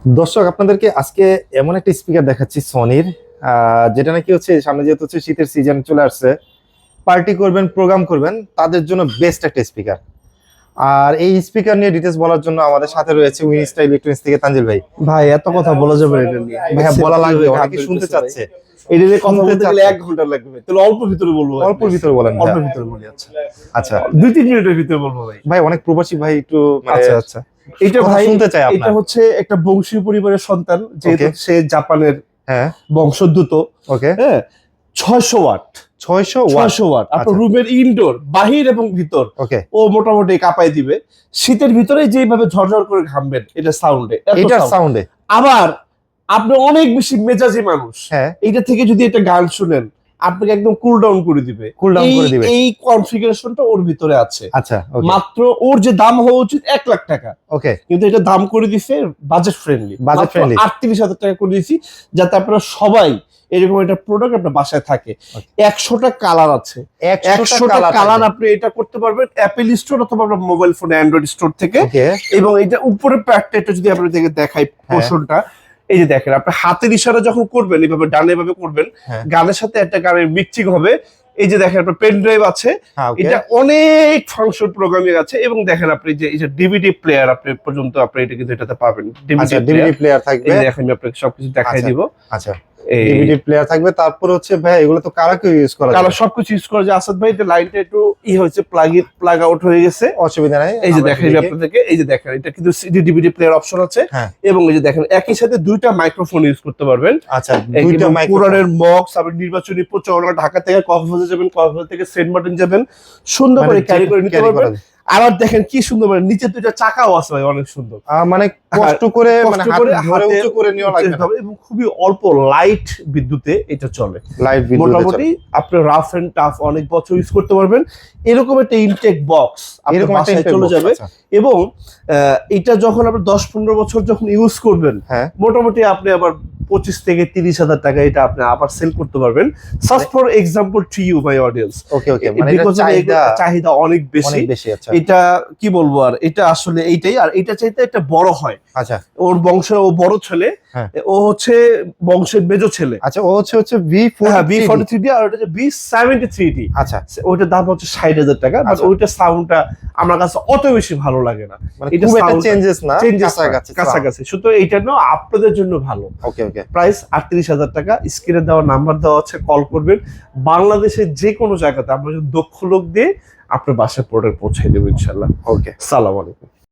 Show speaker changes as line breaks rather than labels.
দর্শক আপনাদেরকে আজকে এমন একটা স্পিকার দেখাচ্ছি সনির যেটা নাকি হচ্ছে সামনে যেহেতু হচ্ছে শীতের সিজন চলে আসছে পার্টি করবেন প্রোগ্রাম করবেন তাদের জন্য বেস্ট একটা স্পিকার আর এই স্পিকার নিয়ে ডিটেলস বলার জন্য আমাদের সাথে রয়েছে উইনস্টার ইলেকট্রনিক্স থেকে তানজিল ভাই।
ভাই এত কথা বলা যাবে এটা নিয়ে।
ভাইয়া বলা লাগবে অনেকে শুনতে চাচ্ছে।
এটা নিয়ে কথা বলতে গেলে
চাচ্ছে।
এক ঘণ্টা লাগবে তাহলে অল্প ভিতরে বলব
অল্প ভিতরে বলেন
অল্প ভিতরে বলি আচ্ছা।
আচ্ছা।
দুই তিন মিনিটের ভিতরে বলব ভাই।
ভাই অনেক প্রবাসী ভাই একটু মানে
আচ্ছা আচ্ছা। এটা ভাই
শুনতে চাই
এটা হচ্ছে একটা বংশীয় পরিবারের সন্তান যেহেতু সে জাপানের
হ্যাঁ।
বংশোদ্ভূত।
ওকে
হ্যাঁ ছয়শো ওয়াট।
ছয়শো ওয়াট।
ছয়শো ওয়াট। আপনার
আচ্ছা।
রুমের ইনডোর বাহির এবং ভিতর।
ওকে
ও মোটামুটি কাঁপাই দিবে। শীতের ভিতরে যেভাবে ঝরঝর করে ঘামবেন এটা সাউন্ডে
এটা সাউন্ডে
আবার আপনি অনেক বেশি মেজাজি মানুষ।
হ্যাঁ।
এইটা থেকে যদি একটা গান শুনেন আপনাকে একদম কুল ডাউন করে দিবে।
কুল
ডাউন
করে দিবে।
এই কনফিগারেশনটা ওর ভিতরে আছে।
আচ্ছা
মাত্র ওর যে দাম হওয়া উচিত এক লাখ টাকা।
ওকে
কিন্তু এটা দাম করে দিছে বাজেট ফ্রেন্ডলি
বাজেট friendly।
আটত্রিশ হাজার টাকা করে দিয়েছি যাতে আপনারা সবাই এরকম একটা প্রোডাক্ট আপনার বাসায় থাকে। একশোটা কালার আছে। একশোটা কালার আপনি এটা করতে পারবেন অ্যাপেল স্টোর অথবা আপনার মোবাইল ফোন অ্যান্ড্রয়েড স্টোর থেকে। এবং এটা উপরে প্যাকটা এটা যদি আপনাদেরকে দেখাই
হ্যাঁ।
পোর্শনটা এই যে দেখেন আপনি হাতের ইশারা যখন করবেন এইভাবে ডানে ভাবে করবেন
হ্যাঁ।
গানের সাথে একটা গানের মিক্সিং হবে। এই যে দেখেন আপনার পেন ড্রাইভ আছে।
হ্যাঁ
এটা অনেক ফাংশন প্রোগ্রামিং আছে এবং দেখেন আপনি যে এই যে ডিভিডি প্লেয়ার আপনি পর্যন্ত আপনি এটা কিন্তু এটাতে পাবেন।
আচ্ছা
ডিভিডি
প্লেয়ার থাকবে।
এই যে দেখেন আমি আপনাকে সবকিছু দেখাই
আচ্ছা।
দিব।
আচ্ছা। ডিভিডি প্লেয়ার থাকবে। তারপর হচ্ছে ভাই এগুলো তো কারা কেউ ইউজ করা
কালার সবকিছু ইউজ করা যায়। আসাদ ভাই এটা লাইনটা একটু ই হয়েছে প্লাগ ইন প্লাগ আউট হয়ে গেছে।
অসুবিধা নাই
এই যে দেখেন
দেখি।
আপনাদেরকে এই যে দেখেন এটা কিন্তু সিডি ডিভিডি প্লেয়ার অপশন আছে।
হ্যাঁ।
এবং এই যে দেখেন একই সাথে দুইটা মাইক্রোফোন ইউজ করতে পারবেন।
আচ্ছা দুইটা
পুরানের মক্স আবার নির্বাচনী প্রচারণা ঢাকা থেকে কক্সবাজার যাবেন কক্সবাজার থেকে সেন্ট মার্টিন যাবেন। সুন্দর করে ক্যারি করে নিতে পারবেন। আবার দেখেন কি সুন্দর মানে নিচে দুইটা চাকাও আছে ভাই অনেক সুন্দর।
মানে কষ্ট করে
কষ্ট
মানে হাতে উঁচু করে নেওয়া লাগবে না।
এবং খুবই অল্প লাইট বিদ্যুতে এটা চলে।
লাইভ
মোটামুটি আপনি রাফ এন্ড টাফ অনেক বছর ইউজ করতে পারবেন। এরকম একটা ইনটেক বক্স
এরকম একটা
চলে যাবে এবং আহ, এটা যখন আপনি দশ পনেরো বছর যখন ইউজ করবেন
হ্যাঁ।
মোটামুটি আপনি আবার পঁচিশ থেকে তিরিশ হাজার টাকা এটা আপনি আবার সেল করতে পারবেন। For example to you my audience
okay okay মানে চাহিদা
অনেক বেশি।
আচ্ছা।
এটা কি বলব আর? এটা আসলে এইটাই আর এটা চাইতে একটা বড় হয়।
আচ্ছা।
ওর বংশের ও বড় ছেলে
হ্যাঁ।
ও হচ্ছে বংশের মেজো ছেলে।
আচ্ছা ও হচ্ছে হচ্ছে
হ্যাঁ বি ফর্টি থ্রি ডি আর ওটা হচ্ছে বি সেভেন্টি থ্রি ডি
আচ্ছা।
ওইটার দাম হচ্ছে ষাট হাজার টাকা বাট
আচ্ছা।
ওইটার সাউন্ডটা আমার কাছে অত বেশি ভালো লাগে না।
মানে
এটা
চেঞ্জেস না
চেঞ্জেস
কাছাকাছি
কাছাকাছি। সুতরাং এইটা না আপনাদের জন্য ভালো।
ওকে ওকে
প্রাইস আটত্রিশ হাজার টাকা স্ক্রিনে দেওয়া নাম্বার দেওয়া হচ্ছে কল করবেন। বাংলাদেশের যে কোনো জায়গাতে আমরা যদি দক্ষ লোক দিয়ে আপনার বাসায় প্রোডাক্ট পৌঁছে দেবো ইনশাল্লাহ।
ওকে
সালাম আলাইকুম।